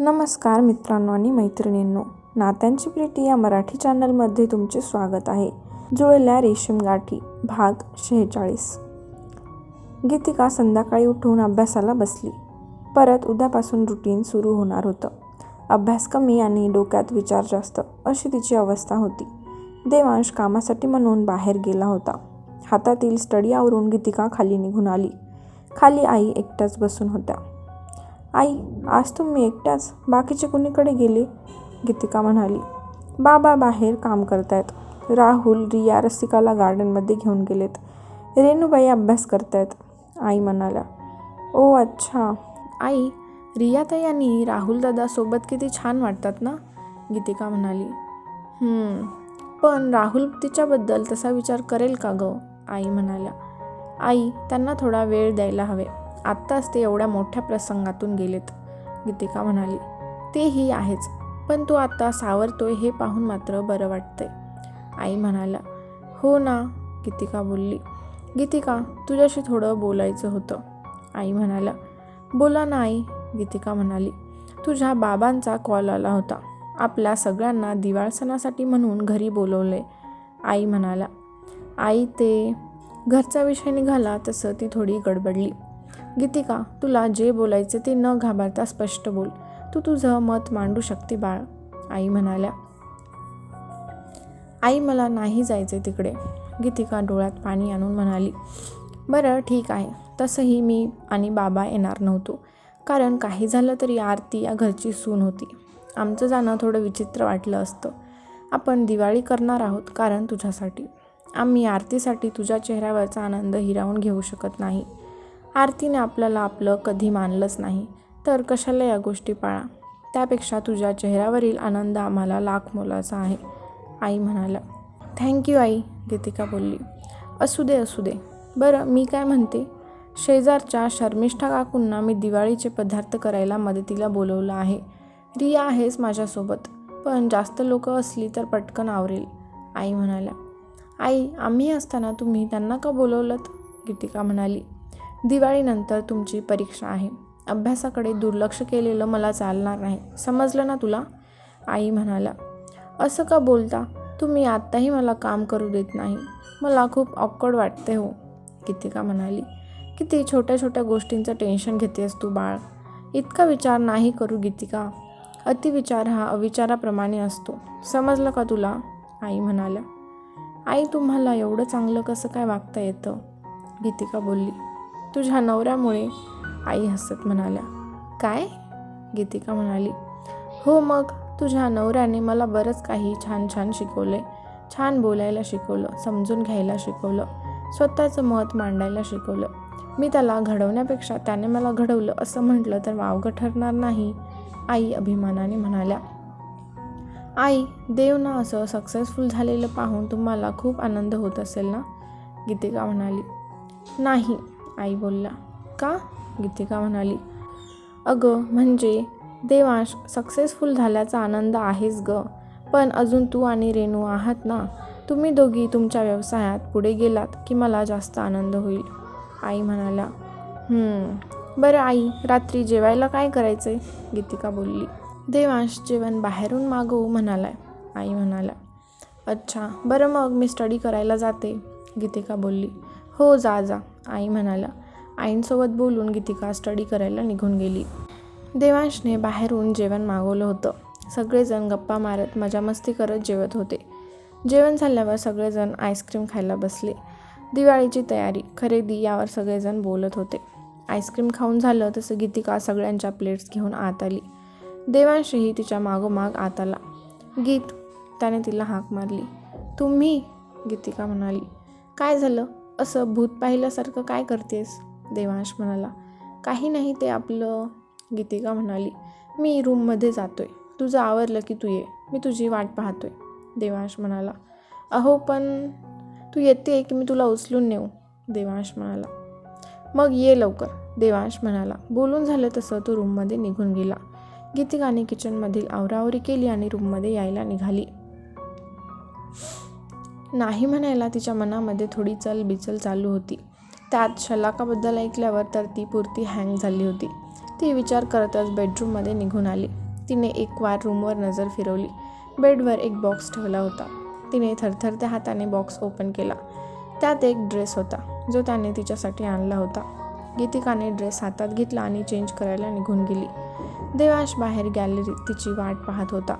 नमस्कार मित्रांनो आणि मैत्रिणींनो नात्यांची प्रीती या मराठी चॅनलमध्ये तुमचे स्वागत आहे. जुळल्या रेशीम गाठी भाग शेहेचाळीस. गीतिका संध्याकाळी उठून अभ्यासाला बसली. परत उद्यापासून रुटीन सुरू होणार होतं. अभ्यास कमी आणि डोक्यात विचार जास्त अशी तिची अवस्था होती. देवांश कामासाठी म्हणून बाहेर गेला होता. हातातील स्टडी आवरून गीतिका खाली निघून आली. खाली आई एकट्याच बसून होत्या. आई आज तुम्ही एकट्याच बाकीचे कुणीकडे गेले? गीतिका म्हणाली. बाबा बाहेर काम करतायत. राहुल रिया रसिकाला गार्डनमध्ये घेऊन गेलेत. रेणूबाई अभ्यास करतायत. आई म्हणाल्या ओ अच्छा. आई रियाताई आणि राहुल दादासोबत किती छान वाटतात ना? गीतिका म्हणाली. पण राहुल तिच्याबद्दल तसा विचार करेल का गं? आई म्हणाल्या. आई त्यांना थोडा वेळ द्यायला हवे. आत्ताच ते एवढ्या मोठ्या प्रसंगातून गेलेत. गीतिका म्हणाली तेही आहेच पण तू आत्ता सावरतोय हे पाहून मात्र बरं वाटतंय. आई म्हणाला हो ना गीतिका बोलली. गीतिका तुझ्याशी थोडं बोलायचं होतं. आई म्हणाला बोला ना आई गीतिका म्हणाली तुझ्या बाबांचा कॉल आला होता. आपल्या सगळ्यांना दिवाळ सणासाठी म्हणून घरी बोलवले आई म्हणाला आई ते घरचा विषय निघाला तसं ती थोडी गडबडली. गीतिका तुला जे बोलायचे ते न घाबरता स्पष्ट बोल. तू तुझं मत मांडू शकते बाळ. आई म्हणाल्या आई मला नाही जायचे तिकडे. गीतिका डोळ्यात पाणी आणून म्हणाली बरं ठीक आहे. तसंही मी आणि बाबा येणार नव्हतो. कारण काही झालं तरी आरती या घरची सून होती. आमचं जाणं थोडं विचित्र वाटलं असतं. आपण दिवाळी करणार आहोत कारण तुझ्यासाठी. आम्ही आरतीसाठी तुझ्या चेहऱ्यावरचा आनंद हिरावून घेऊ शकत नाही. आरतीने आपल्याला आपलं कधी मानलंच नाही. तर कशाला या गोष्टी पाळा? त्यापेक्षा तुझ्या चेहऱ्यावरील आनंद आम्हाला लाख मोलाचा आहे आई म्हणाल्या. थँक्यू आई गीतिका बोलली. असू दे असू दे. बरं मी काय म्हणते? शेजारच्या शर्मिष्ठा काकूंना मी दिवाळीचे पदार्थ करायला मदतीला बोलवलं आहे. रिया आहेच माझ्यासोबत पण जास्त लोक असली तर पटकन आवरेल आई म्हणाल्या. आई आम्ही असताना तुम्ही त्यांना का बोलवलं गीतिका म्हणाली. दिवाळीनंतर तुमची परीक्षा आहे. अभ्यासाकडे दुर्लक्ष केलेलं मला चालणार नाही. समजलं ना तुला? आई म्हणाल्या असं का बोलता? तुम्ही आत्ताही मला काम करू देत नाही. मला खूप ऑकड वाटते हो. गीतिका म्हणाली. किती छोट्या छोट्या गोष्टींचं टेन्शन घेतेस तू बाळ. इतका विचार नाही करू गीतिका. अतिविचार हा अविचाराप्रमाणे असतो. समजलं का तुला? आई म्हणाल्या. आई तुम्हाला एवढं चांगलं कसं काय वागता येतं? गीतिका बोलली. तुझ्या नवऱ्यामुळे आई हसत म्हणाल्या काय? गीतिका म्हणाली हो मग तुझ्या नवऱ्याने मला बरंच काही छान छान शिकवले. छान बोलायला शिकवलं समजून घ्यायला शिकवलं स्वतःचं मत मांडायला शिकवलं. मी त्याला घडवण्यापेक्षा त्याने मला घडवलं असं म्हटलं तर वावगं ठरणार नाही आई अभिमानाने म्हणाल्या. आई देव ना असं सक्सेसफुल झालेलं पाहून तुम्हाला खूप आनंद होत असेल ना? गीतिका म्हणाली. नाही आई बोलला का? गीतिका म्हणाली अगं म्हणजे देवांश सक्सेसफुल झाल्याचा आनंद आहेच ग पण अजून तू आणि रेणू आहात ना तुम्ही दोघी तुमच्या व्यवसायात पुढे गेलात की मला जास्त आनंद होईल. आई म्हणाल्या बरं आई रात्री जेवायला काय करायचं आहे गीतिका बोलली देवांश जेवण बाहेरून मागवू म्हणालाय. आई म्हणाला अच्छा बरं मग मी स्टडी करायला जाते. गीतिका बोलली हो जा जा आई म्हणाला. आईंसोबत बोलून गीतिका स्टडी करायला निघून गेली. देवांशने बाहेरून जेवण मागवलं होतं. सगळेजण गप्पा मारत मजा मस्ती करत जेवत होते. जेवण झाल्यावर सगळेजण आईस्क्रीम खायला बसले. दिवाळीची तयारी खरेदी यावर सगळेजण बोलत होते. आईस्क्रीम खाऊन झालं तसं गीतिका सगळ्यांच्या प्लेट्स घेऊन आत आली. देवांशही तिच्या मागोमाग आत आला. गीत त्याने तिला हाक मारली. तुम्ही? गीतिका म्हणाली. काय झालं? असं भूत पाहिल्यासारखं काय करतेस? देवांश म्हणाला. काही नाही ते आपलं गीतिका म्हणाली. मी रूममध्ये जातो आहे तुझं आवरलं की तू ये. मी तुझी वाट पाहतो आहे देवांश म्हणाला. अहो पण तू येते की मी तुला उचलून नेऊ? देवांश म्हणाला. मग ये लवकर. देवांश म्हणाला. बोलून झालं तसं तो रूममध्ये निघून गेला. गीतिकाने किचनमधील आवरावरी केली आणि रूममध्ये यायला निघाली. नाही म्हणायला तिच्या मनामध्ये थोडी चलबिचल चालू होती. त्यात शलाकाबद्दल ऐकल्यावर तर ती पुरती हँग झाली होती. ती विचार करतच बेडरूममध्ये निघून आली. तिने एक वार रूमवर नजर फिरवली. बेडवर एक बॉक्स ठेवला होता. तिने थरथरत्या हाताने बॉक्स ओपन केला. त्यात एक ड्रेस होता जो त्याने तिच्यासाठी आणला होता. गीतिकाने ड्रेस हातात घेतला आणि चेंज करायला निघून गेली. देवाश बाहेर गॅलरीत तिची वाट पाहत होता.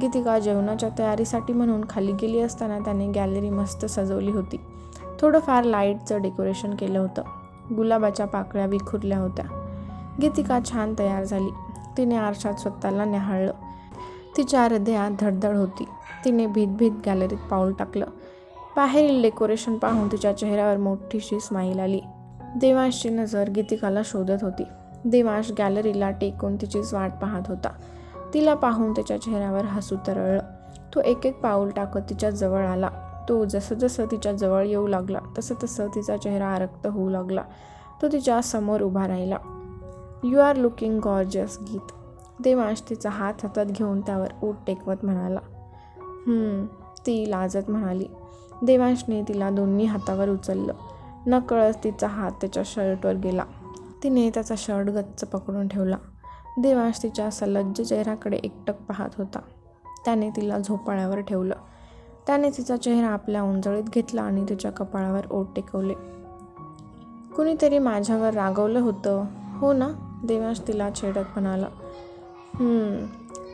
गीतिका जेवणाच्या तयारीसाठी म्हणून खाली गेली असताना त्याने गॅलरी मस्त सजवली होती. थोडंफार लाईटचं डेकोरेशन केलं होतं. गुलाबाच्या पाकळ्या विखुरल्या होत्या. गीतिका छान तयार झाली. तिने आरशात स्वतःला न्याहाळलं. तिच्या हृदयात धडधड होती. तिने भीतभीत गॅलरीत पाऊल टाकलं. बाहेरील डेकोरेशन पाहून तिच्या चेहऱ्यावर मोठीशी स्माईल आली. देवांशची नजर गीतिकाला शोधत होती. देवांश गॅलरीला टेकून तिचीच वाट पाहत होता. तिला पाहून त्याच्या चेहऱ्यावर हसू तरळलं. तो एक एक पाऊल टाकत तिच्या जवळ आला. तो जसं जसं तिच्या जवळ येऊ लागला तसं तसं तिचा चेहरा आरक्त होऊ लागला. तो तिच्या समोर उभा राहिला. यू आर लुकिंग गॉर्जियस गीत देवांश तिचा हात हातात घेऊन त्यावर ओट टेकवत म्हणाला. ती लाजत म्हणाली. देवांशने तिला दोन्ही हातावर उचललं. नकळत तिचा हात त्याच्या शर्टवर गेला. तिने त्याचा शर्ट गच्च पकडून ठेवला. देवांश तिच्या सलज्ज चेहऱ्याकडे एकटक पाहत होता. त्याने तिला झोपाळ्यावर ठेवलं. त्याने तिचा चेहरा आपल्या उंजळीत घेतला आणि तिच्या कपाळावर ओट टेकवले. कुणीतरी माझ्यावर रागवलं होतं. हो ना? देवांश तिला छेडत म्हणाला.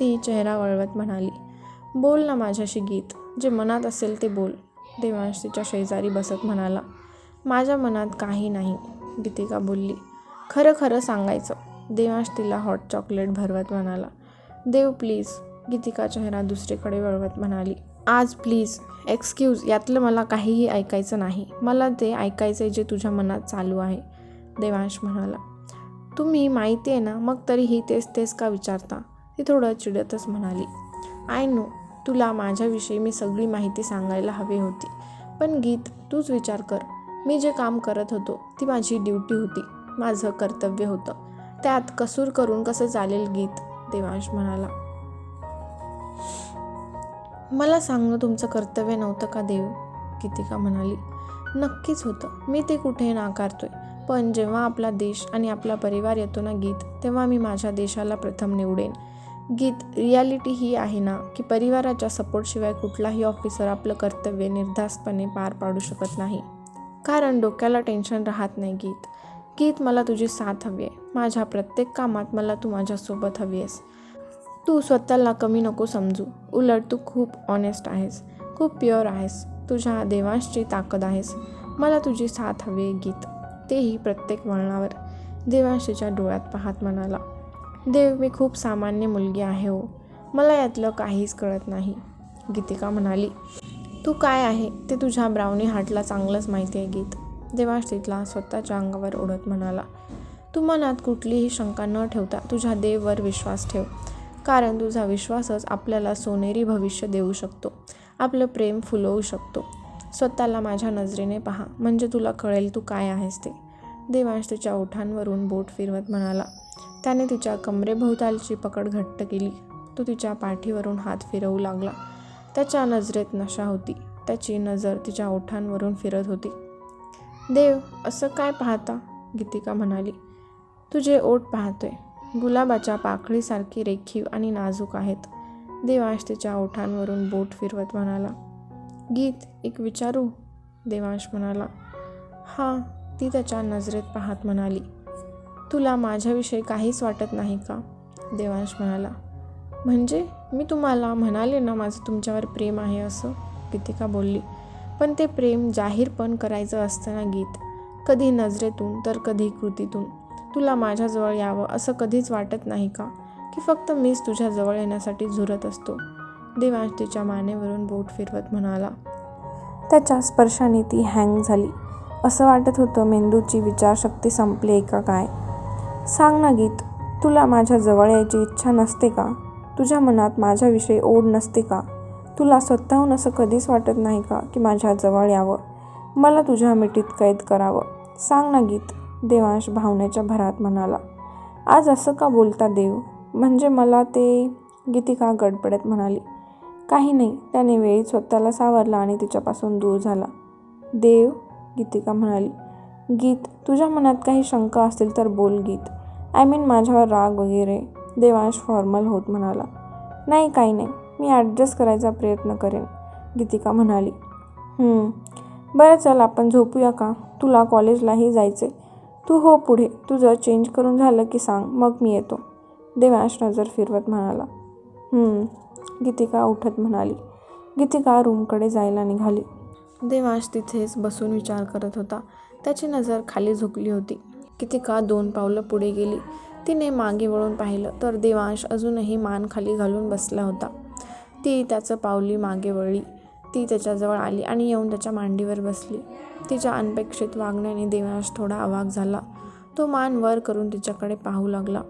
ती चेहरा वळवत म्हणाली. बोल ना माझ्याशी गीत. जे मनात असेल ते बोल. देवांश तिच्या शेजारी बसत म्हणाला. माझ्या मनात काही नाही गीतिका बोलली. खरं खरं सांगायचं. देवांश तिला हॉट चॉकलेट भरवत म्हणाला. देव प्लीज गीतिका चेहरा दुसरीकडे वळवत म्हणाली. आज प्लीज एक्सक्यूज यातलं मला काहीही ऐकायचं नाही. मला ते ऐकायचं जे तुझ्या मनात चालू आहे. देवांश म्हणाला. तुम्ही माहिती आहे ना मग तरीही तेच तेच का विचारता? ती थोडं चिडतच म्हणाली. आय नो तुला माझ्याविषयी मी सगळी माहिती सांगायला हवी होती. पण गीत तूच विचार कर. मी जे काम करत होतो ती माझी ड्युटी होती. माझं कर्तव्य होतं. त्यात कसूर करून कसं चालेल गीत? देवांश म्हणाला. मला सांगणं तुमचं कर्तव्य नव्हतं का देव? गीतिका म्हणाली. नक्कीच होतं. मी ते कुठे नाकारतोय. पण जेव्हा आपला देश आणि आपला परिवार येतो ना गीत तेव्हा मी माझ्या देशाला प्रथम निवडेन. गीत रियालिटी ही आहे ना की परिवाराच्या सपोर्टशिवाय कुठलाही ऑफिसर आपलं कर्तव्य निर्धास्तपणे पार पाडू शकत नाही. कारण डोक्याला टेन्शन राहत नाही गीत. गीत मला तुझी साथ हवी आहे. माझ्या प्रत्येक कामात मला तू माझ्यासोबत हवी आहेस. तू स्वतःला कमी नको समजू. उलट तू खूप ऑनेस्ट आहेस. खूप प्युअर आहेस. तुझ्या देवांशची ताकद आहेस. मला तुझी साथ हवी आहे गीत. तेही प्रत्येक वळणावर. देवांशीच्या डोळ्यात पाहत म्हणाला देव मी खूप सामान्य मुलगी आहे हो. मला यातलं काहीच कळत नाही. गीतिका म्हणाली तू काय आहे? ते तुझ्या ब्राउनी हार्टला चांगलंच माहिती आहे गीत. देवांश तिथला स्वतःच्या अंगावर ओढत म्हणाला तू मनात कुठलीही शंका न ठेवता तुझ्या देववर विश्वास ठेव. कारण तुझा विश्वासच आपल्याला सोनेरी भविष्य देऊ शकतो. आपलं प्रेम फुलवू शकतो. स्वतःला माझ्या नजरेने पहा. म्हणजे तुला कळेल तू काय आहेस ते. देवांश तिच्या ओठांवरून बोट फिरवत म्हणाला त्याने तिच्या कमरेभोवतालची पकड घट्ट केली. तो तिच्या पाठीवरून हात फिरवू लागला. त्याच्या नजरेत नशा होती. त्याची नजर तिच्या ओठांवरून फिरत होती. देव असं काय पाहता? गीतिका म्हणाली. तुझे ओठ पाहतोय. गुलाबाच्या पाकळीसारखी रेखीव आणि नाजूक आहेत. देवांश तिच्या ओठांवरून बोट फिरवत म्हणाला. गीत एक विचारू? देवांश म्हणाला. हां ती त्याच्या नजरेत पाहत म्हणाली. तुला माझ्याविषयी काहीच वाटत नाही का? देवांश म्हणाला. म्हणजे? मी तुम्हाला म्हणाले ना माझं तुमच्यावर प्रेम आहे असं? गीतिका बोलली. पण ते प्रेम जाहीरपण करायचं असतं ना गीत. कधी नजरेतून तर कधी कृतीतून. तुला माझ्याजवळ यावं असं कधीच वाटत नाही का? की फक्त मीच तुझ्याजवळ येण्यासाठी झुरत असतो? देवांश तिच्या मानेवरून बोट फिरवत म्हणाला त्याच्या स्पर्शाने ती हँग झाली. असं वाटत होतं मेंदूची विचारशक्ती संपली आहे का काय? सांग ना गीत तुला माझ्याजवळ यायची इच्छा नसते का? तुझ्या मनात माझ्याविषयी ओढ नसते का? तुला स्वतःहून असं कधीच वाटत नाही का की माझ्याजवळ यावं? मला तुझ्या मिठीत कैद करावं? सांग ना गीत देवांश भावनेच्या भरात म्हणाला. आज असं का बोलता देव? म्हणजे मला ते गीतिका गडबडत म्हणाली? काही नाही त्याने वेळी स्वतःला सावरला आणि तिच्यापासून दूर झाला. देव गीतिका म्हणाली गीत तुझ्या मनात काही शंका असतील तर बोल गीत. आय मीन माझ्यावर राग वगैरे देवांश फॉर्मल होत म्हणाला. नाही काही नाही. मी ॲडजस्ट करायचा प्रयत्न करेन गीतिका म्हणाली. बरं चल आपण झोपूया का? तुला कॉलेजलाही जायचे तू हो पुढे तुझं चेंज करून झालं की सांग मग मी येतो. देवांश नजर फिरवत म्हणाला. गीतिका उठत म्हणाली. गीतिका रूमकडे जायला निघाली. देवांश तिथेच बसून विचार करत होता. त्याची नजर खाली झुकली होती. गीतिका दोन पावलं पुढे गेली. तिने मागे वळून पाहिलं तर देवांश अजूनही मान खाली घालून बसला होता. ती त्याचं पावली मागे वळली. ती त्याच्याजवळ आली आणि येऊन त्याच्या मांडीवर बसली. तिच्या अनपेक्षित वागण्याने देवांश थोडा अवाग झाला. तो मान वर करून तिच्याकडे पाहू लागला.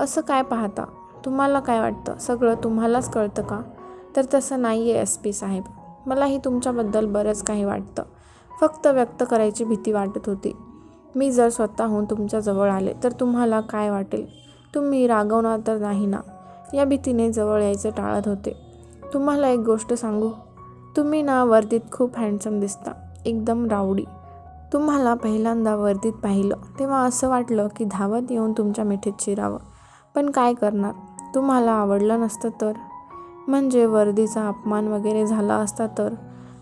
असं काय पाहता? तुम्हाला काय वाटतं? सगळं तुम्हालाच कळतं का? तर तसं नाही आहे एस पी साहेब. मलाही तुमच्याबद्दल बरंच काही वाटतं. फक्त व्यक्त करायची भीती वाटत होती. मी जर स्वतःहून तुमच्याजवळ आले तर तुम्हाला काय वाटेल? तुम्ही रागवणार तर नाही ना? या भीतीने जवळ यायचं टाळत होते. तुम्हाला एक गोष्ट सांगू? तुम्ही ना वर्दीत खूप हँडसम दिसता. एकदम रावडी तुम्हाला पहिल्यांदा वर्दीत पाहिलं तेव्हा असं वाटलं की धावत येऊन तुमच्या मिठीत शिरावं. पण काय करणार? तुम्हाला आवडलं नसतं तर? म्हणजे वर्दीचा अपमान वगैरे झाला असता तर?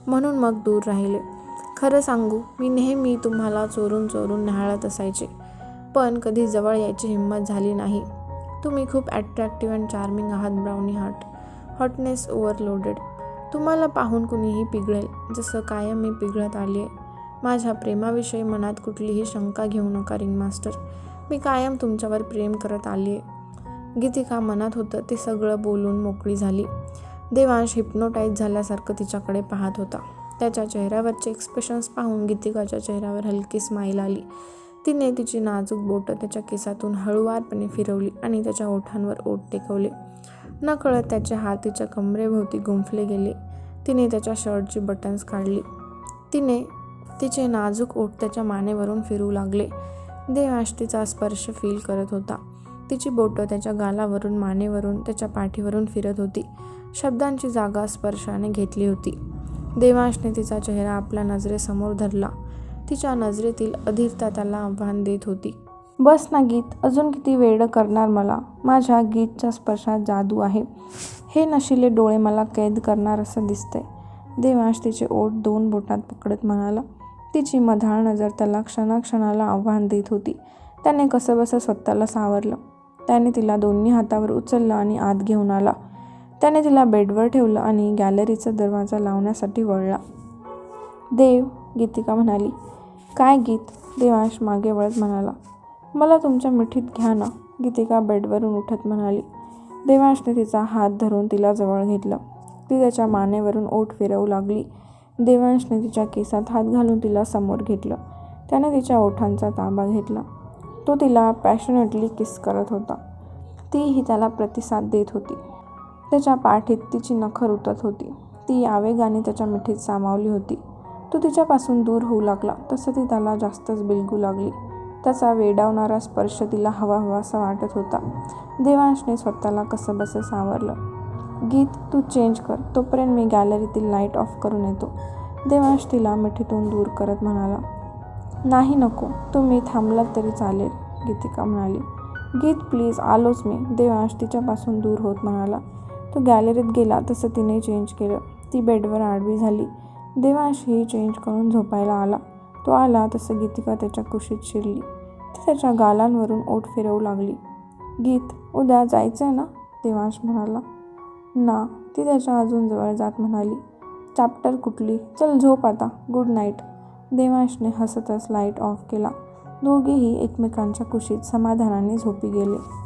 म्हणून मग दूर राहिले. खरं सांगू मी नेहमी तुम्हाला चोरून चोरून न्याहाळत असायचे. पण कधी जवळ यायची हिंमत झाली नाही. तुम्ही खूप ॲट्रॅक्टिव्ह अँड चार्मिंग आहात ब्राउनी हार्ट हॉटनेस ओव्हरलोडेड तुम्हाला पाहून कुणीही पिघळेल जसं कायम मी पिघळत आली आहे माझ्या प्रेमाविषयी मनात कुठलीही शंका घेऊ नका रिंग मास्टर मी कायम तुमच्यावर प्रेम करत आली आहे गीतिका मनात होतं ते सगळं बोलून मोकळी झाली. देवांश हिप्नोटाईज झाल्यासारखं तिच्याकडे पाहत होता. त्याच्या चेहऱ्यावरचे एक्सप्रेशन्स पाहून गीतिकाच्या चेहऱ्यावर हलकी स्माईल आली. तिने तिची नाजूक बोटं त्याच्या केसातून हळुवारपणे फिरवली आणि त्याच्या ओठांवर ओठ टेकवले. नकळत त्याचे हात तिच्या कमरेभोवती गुंफले गेले. तिने त्याच्या शर्टची बटन्स काढली. तिने तिचे नाजूक ओठ त्याच्या मानेवरून फिरू लागले. देवाश तिचा स्पर्श फील करत होता. तिची बोटं त्याच्या गालावरून मानेवरून त्याच्या पाठीवरून फिरत होती. शब्दांची जागा स्पर्शाने घेतली होती. देवांशने तिचा चेहरा आपल्या नजरेसमोर धरला. तिच्या नजरेतील अधीरता त्याला आव्हान देत होती. बस ना गीत अजून किती वेळ करणार मला? माझ्या गीतच्या स्पर्शात जादू आहे. हे नशिले डोळे मला कैद करणार असं दिसतंय. देवांश तिचे ओठ दोन बोटात पकडत म्हणाला. तिची मधाळ नजर त्याला क्षणाक्षणाला आव्हान देत होती. त्याने कसंबसं स्वतःला सावरलं. त्याने तिला दोन्ही हातावर उचललं आणि आत घेऊन आला. त्याने तिला बेडवर ठेवलं आणि गॅलरीचा दरवाजा लावण्यासाठी वळला. देव गीतिका म्हणाली काय गीत देवांश मागे वळत म्हणाला? मला तुमच्या मिठीत घ्या ना. गीतिका बेडवरून उठत म्हणाली. देवांशने तिचा हात धरून तिला जवळ घेतलं. ती त्याच्या मानेवरून ओठ फिरवू लागली. देवांशने तिच्या केसात हात घालून तिला समोर घेतलं. त्याने तिच्या ओठांचा ताबा घेतला. तो तिला पॅशनेटली किस करत होता. तीही त्याला प्रतिसाद देत होती. त्याच्या पाठीत तिची नखर उतत होती. ती आवेगाने त्याच्या मिठीत सामावली होती. तो तिच्यापासून दूर होऊ लागला. तसं ती त्याला जास्तच बिलगू लागली. त्याचा वेडावणारा स्पर्श तिला हवा हवासा वाटत होता. देवांशने स्वतःला कसंबसं सावरलं. गीत तू चेंज कर. तोपर्यंत मी गॅलरीतील लाइट ऑफ करून येतो. देवांश तिला मिठीतून दूर करत म्हणाला नाही नको. तुम्ही थांबलात तरी चालेल गीतिका म्हणाली. गीत प्लीज आलोच मी. देवांश तिच्यापासून दूर होत म्हणाला. तो गॅलरीत गेला. तसं तिने चेंज केलं. ती बेडवर आडवी झाली. देवांशही चेंज करून झोपायला आला. तो आला तसं गीतिका त्याच्या कुशीत शिरली. ती त्याच्या गालांवरून ओठ फिरवू लागली. गीत उद्या जायचं आहे ना? देवांश म्हणाला. ना ती त्याच्या अजून जवळ जात म्हणाली. चॅप्टर कुठली? चल झोप आता. गुड नाईट देवांशने हसतच लाइट ऑफ केला. दोघेही एकमेकांच्या कुशीत समाधानाने झोपी गेले.